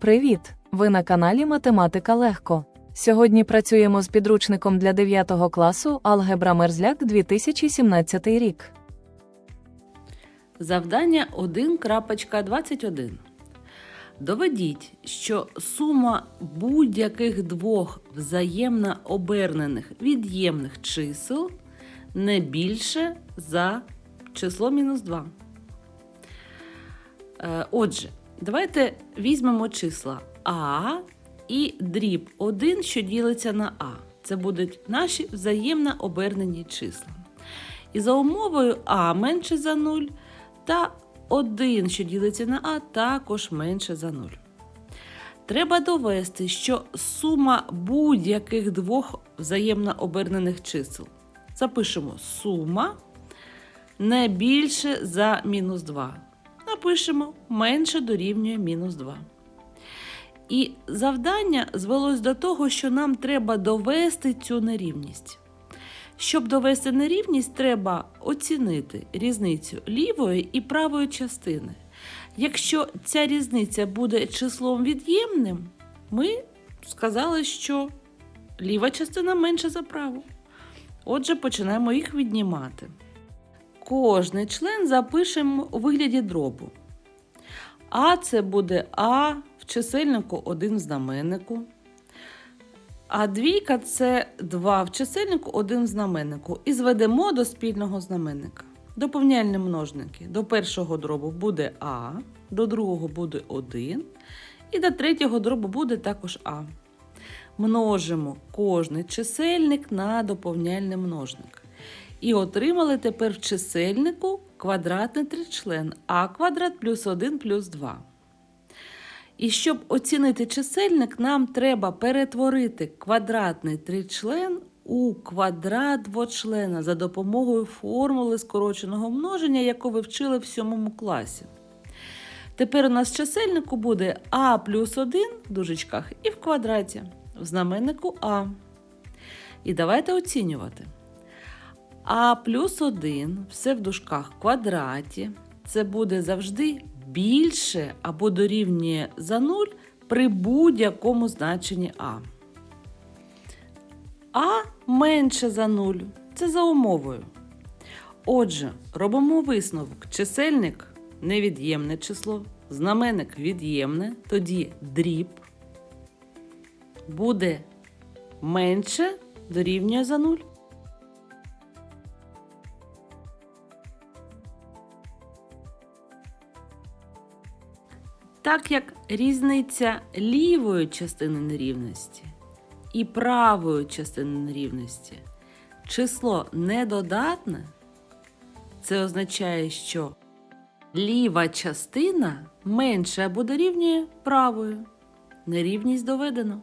Привіт! Ви на каналі Математика Легко. Сьогодні працюємо з підручником для 9 класу Алгебра Мерзляк 2017 рік. Завдання 1.21. Доведіть, що сума будь-яких двох взаємно обернених від'ємних чисел не більше за число мінус 2. Е, Отже, давайте візьмемо числа А і дріб 1, що ділиться на А. Це будуть наші взаємно обернені числа. І за умовою А менше за 0 та 1, що ділиться на А, також менше за 0. Треба довести, що сума будь-яких двох взаємно обернених чисел. Запишемо сума не більше за мінус 2. Напишемо менше дорівнює мінус 2. І завдання звелось до того, що нам треба довести цю нерівність. Щоб довести нерівність, треба оцінити різницю лівої і правої частини. Якщо ця різниця буде числом від'ємним, ми сказали, що ліва частина менша за праву. Отже, починаємо їх віднімати. Кожний член запишемо у вигляді дробу. А це буде А в чисельнику 1 в знаменнику. А двійка це 2 в чисельнику, 1 в знаменнику. І зведемо до спільного знаменника. Доповняльні множники. До першого дробу буде А, до другого буде 1, і до третього дробу буде також А. Множимо кожний чисельник на доповняльний множник. І отримали тепер в чисельнику квадратний тричлен а квадрат плюс 1 плюс 2. І щоб оцінити чисельник, нам треба перетворити квадратний тричлен у квадрат двочлена за допомогою формули скороченого множення, яку ви вчили в 7 класі. Тепер у нас в чисельнику буде а плюс 1 в дужечках і в квадраті, в знаменнику а. І давайте оцінювати. А плюс 1 все в дужках квадраті. Це буде завжди більше або дорівнює за 0 при будь-якому значенні А. А менше за 0. Це за умовою. Отже, робимо висновок. Чисельник невід'ємне число, знаменник від'ємне, тоді дріб буде менше дорівнює за 0. Так як різниця лівої частини нерівності і правої частини нерівності число недодатне, це означає, що ліва частина менше або дорівнює правою. Нерівність доведено.